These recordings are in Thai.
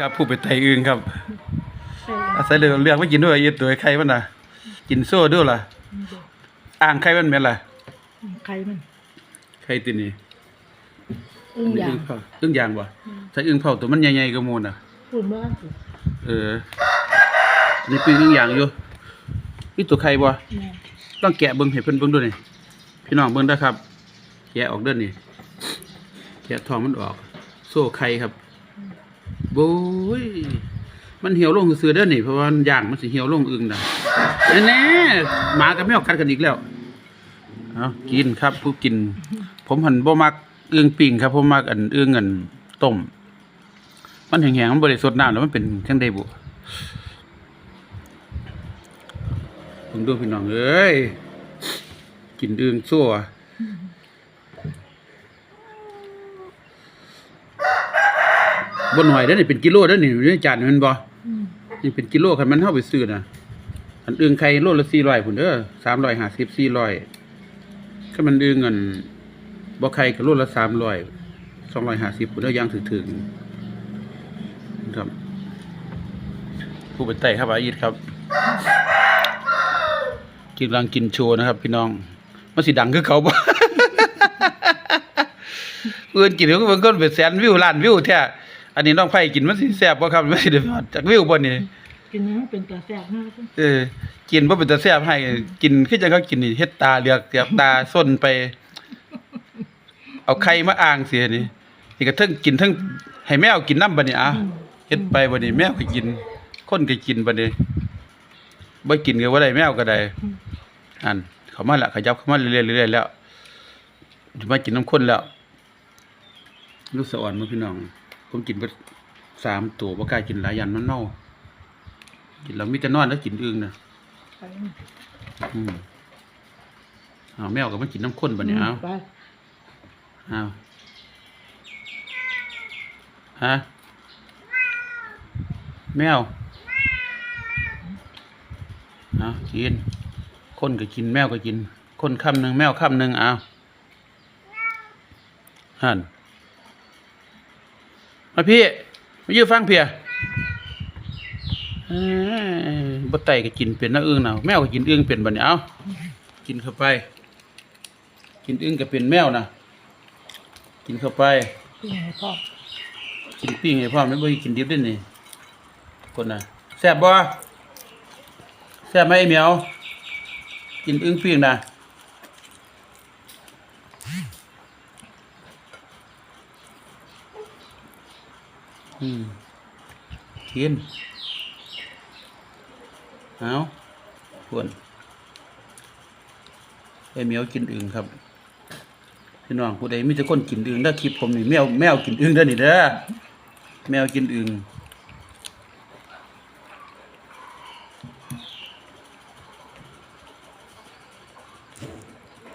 ครับผู้ไปไตอึงครับใส่อาศัยเรื่องเรื่องไม่กินด้วยเย็ดตัวไข่มันน่ะ กินโซ่ด้วยล่ะอ่างไข่มันแม่นล่ะไข่มันไข่ตินี่อึ้งอย่างอึ้งเผาอึ้งยางบ่ใส่อึ้งเผาตัวมันใหญ่ๆกว่าหมูน่ะพูดว่าสิเอออันนี้เป็นอึ้งยางอยู่นี่ตัวไข่บ่แม่ต้องแกะเบิ่งให้เพิ่นเบิ่งด้วยนี่พี่น้องเบิ่งเด้อครับ แกะออกเด้อนี่แกะท้องมันออก โซ่ไข่ครับโบ้ยมันเหี่ยวลงซื่อเด้อนี่เพราะว่ามันย่างมันสิเหี่ยวลงอึงนะแน่ๆหมากับแมวกัดกันอีกแล้วเอากินครับผู้กิน ผมหันบ่มักอึงปิ่งครับผมมักอันอึ้งอันต้ม มันแห้งๆมันบ่ได้สดน้ำแล้วมันเป็นจังไดบุผมดูพี่น้องเอ้ยกินอึงซั่ว บ่หน่อยเด้อนี่เป็นกิโลเด้อนี่อยู่ในจานแมันบ่อืมนี่เป็นกิโลคันมันเฮาไปซื้อน่ะอันอึ้งไข่โลละ400พุ่นเด้อ350 400คันมันอึ้งอันบ่ไข่ก็โลละ300 250พุ่นเด้อย่างถึกๆครับ ผู้เป็นไต่ครับอายิดครับกินกำลังกินโชว์นะครับ พี่น้องมันสิดังคือเขาบ่ เอื่นกินก็มันก็เป็นแสนวิวล้านวิวแท้ อันนี้น้องไผ่กินมันสิแซ่บบ่ครับมันสิได้ฮอดจากวิวบ่นี่กินมันเป็นตาแซ่บมากเลยเออกินบ่เป็นตาแซ่บให้กินคือจังเขากินนี่เฮ็ดตาเหลือกเสียบตาส้นไป เอาไข่มาอ่างเสียนี่นี่ก็เทั้งกินเทั้งให้แมวกินน้ำบัดนี้อะเฮ็ดไปบัดนี้แมวก็กิน คนก็กินบัดนี้บ่กินก็บ่ได้แมวก็ได้อันเขามาละขยับเข้ามาเรื่อยๆเรื่อยๆแล้วสิมากินน้ำข้นแล้วลูกสะอ่อนมาพี่น้อง ผมกินเบิดสามตัวบ่กล้ากินหลายยันมันเน่ากินแล้วมีแต่นอนแล้วกินอึ่งน่ะไปมันอืมเอาแมวก็มากินน้ำข้นบัดนี้เอาไปเอาฮะแมวเอากินคนก็กินแมวก็กิน คนคำหนึ่งแมวคำหนึ่งเอาหัน มาพี่มายืนฟังเพียเอ้ยบ่ไตก็กินเป็นนะอึ้งนะแมวก็กินอึ้งเป็นบัดนี้เอากินเข้าไป กินอึ้งก็เป็นแมวนะกินเข้าไปพี่ให้พ่อกินปิ้งให้พ่อไม่บ่ให้กินดิบเด้นี่คนน่ะแซ่บบ่แซ่บไหมไอ้เหมียว กินอึ้งปิ้งนะ อืมกินเอาควรไอ้เหมียวกินอึ่งครับพี่น้องผู้ใดมีแต่คนกินอึ่งได้อคลิปผมนี่แมวแมวกินอึ่งเด้อนี่เด้อแมวกินอึ่ง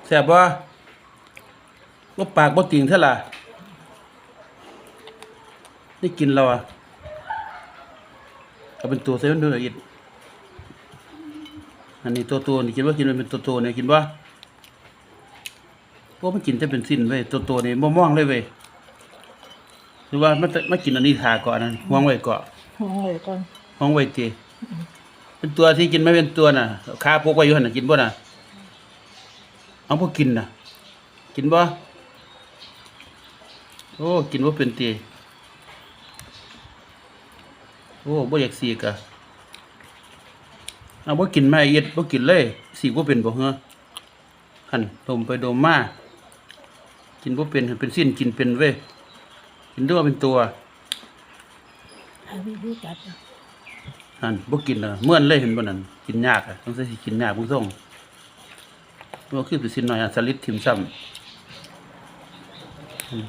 แซ่บบ่บ่ปากบ่ติงเท่าล่ะนี่กินแล้วอะเอาเป็นตัวใส่มันดูหน่อยอิดอันนี้ตัวตัวนี่กินว่ากินมันเป็นตัวตัวเนี่ยกินว่าพวกมันกินแต่เป็นสิ้นเว้ยตัวตัวนี่บ่มองเลยเว้ยหรือว่ามันจะมากินอันนี้ทาก่อนนะห่วงไว้ก่อนห้องไว้ก่อนห่วงไว้ติเป็นตัวที่กินไม่เป็นตัวน่ะขาพกไว้อยู่หั่นน่ะกินบ่น่ะเอาบ่กินน่ะ กินบ่โอ้กินบ่เป็นติ โอ้บ่อยากสีกอะเอาบ่กินไม่เอ็ดบ่กินเลยสีบ่เป็นบ่เหรอหั่นดมไปดมมากินบ่เป็นเป็นสิ้นกินเป็นเว้ยกินด้วยเป็นตัวให้พี่พี่จัดนะนั่นบ่กินน่ะเมื่อนเลยเห็นบ่นั่นกินยากอะต้องใส่สิกินยากผู้ส่งบ่คือสิสิ้นหน่อยอะสลิดทิ่มซ้ำอืม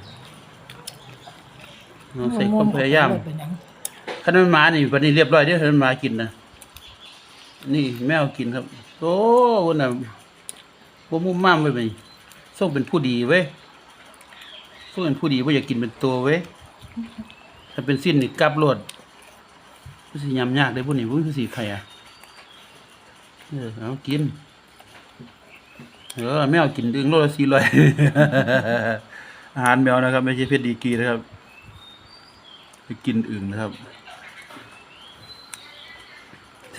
เราใส่ความพยายาม เอไปหนันมันหมานี่บัดนี้เรียบร้อยเด้อคันมันหมากินนะนี่แมวกินครับโอ้พุ่นน่ะบ่มุ่มม่ามไว้บัดนี้ส่งเป็นผู้ดีเว้ยส่งเป็นผู้ดีบ่อยากกินเป็นตัวเว้ยถ้าเป็นสิ้นนี่กลับรถมันสิยำยากเลยพวกนี้พวกนี้สีไข่อะเออเอากินเออแมวกินดึงโลละสี่ร้อยอาหารแมวนะครับ ไม่ใช่เพชรดีกีนะครับไปกินอึ่งนะครับ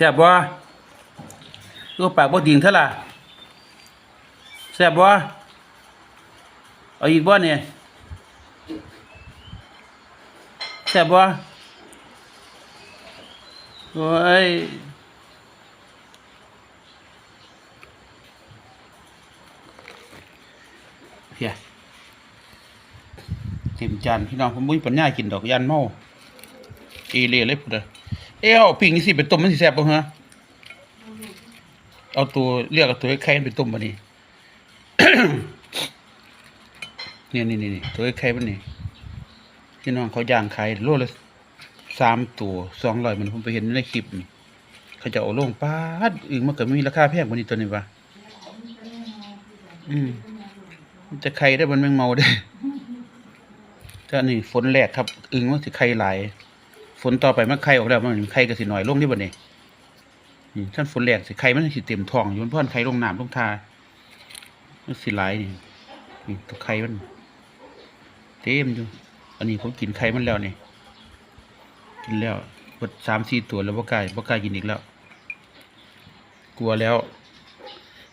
แซ่บบ่ตัวปากบ่ดิ่งเท่าล่ะแซ่บบ่เอาอีกบ่เนี่ยแซ่บบ่โอ้ยเพียเต็มจานพี่น้องผมมุ้ยปัญญากินดอกยันเมาเอเล่เลยพุ่นเด้อ เอ้เอาปิ้งนี่สิไปต้มมันสิแซ่บบ่ฮะเอาตัวเรียกเอาตัวไข่ไปต้มบ่นี่เนี่ยนี่นี่นี่ตัวไข่มันนี่พี่น้องเขาย่างไขายโลละสามตัวสองร้อยมันผมไปเห็นในคลิปนี่เขาจะเอาลงป้าดอึ่งมันก็มีราคาแพงกว่านี้ตัวนี้วะอืมจะไข่ได้มันแมงเมาได้ถ้านี่ฝนแรกครับ อึ่งมันสิไข่หลาย ฝนต่อไปมันไข่ออกแล้วมันไข่ก็สิหน่อยลงที่บ่นี่นี่ท่านฝนแรกสิไข่มันสิเต็มท้องอยู่มันพ่อนไข่ลงน้ำลงทามันสิหลนี่นี่ตัวไข่มัน เต็มอยู่อันนี้ผมกินไข่มันแล้วนี่กินแล้วหมดสามสี่ตัวแล้วบ่กล้าบ่กล้ากินอีกแล้ว กลัวแล้ว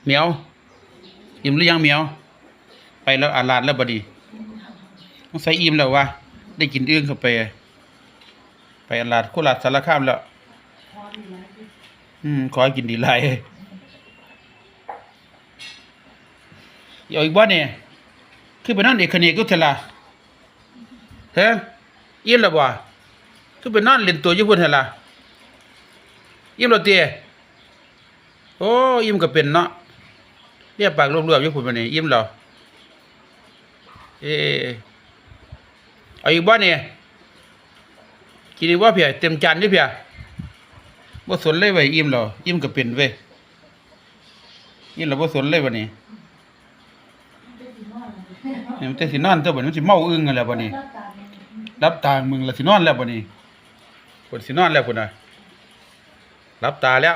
เหมียวอิ่มหรือยังเหมียว ไปแล้วอาลาดแล้วบดีต้องใส่อิ่มแล้ววะได้กินเอื้องเข้าไป ไปอาลาดโคราชสารคามแล้ว อืม ขอให้กินดีไรเอาอีกบ่เนี่ยคือไปนั่นเอกเนกกุเทละเฮ้ยอิ่มแล้วบ่คือไปนั่นเล่นตัวอยู่พุ่นเทละอิ่มแล้วเตี้ยโอ้อิ่มก็เป็นเนาะเรียกปากรวบๆอยู่พุ่นบัดนี้อิ่มแล้วเออเอาอีกบ่เนี่ย กินดีว่าเพียเต็มจานด้วยเพียบ่สนเลยไว้อิ่มหรออิ่มก็เป็นเว้ยอิ่มแล้วบ่สนเลยวันนี้เนี่ยมันจะสินอนเท่าบ่นี้มันสิเมาอึ้งกันแล้วบัดนี้รับตามึงแล้วสินอนแล้วบัดนี้คนสินอนแล้วคนน่ะรับตาแล้ว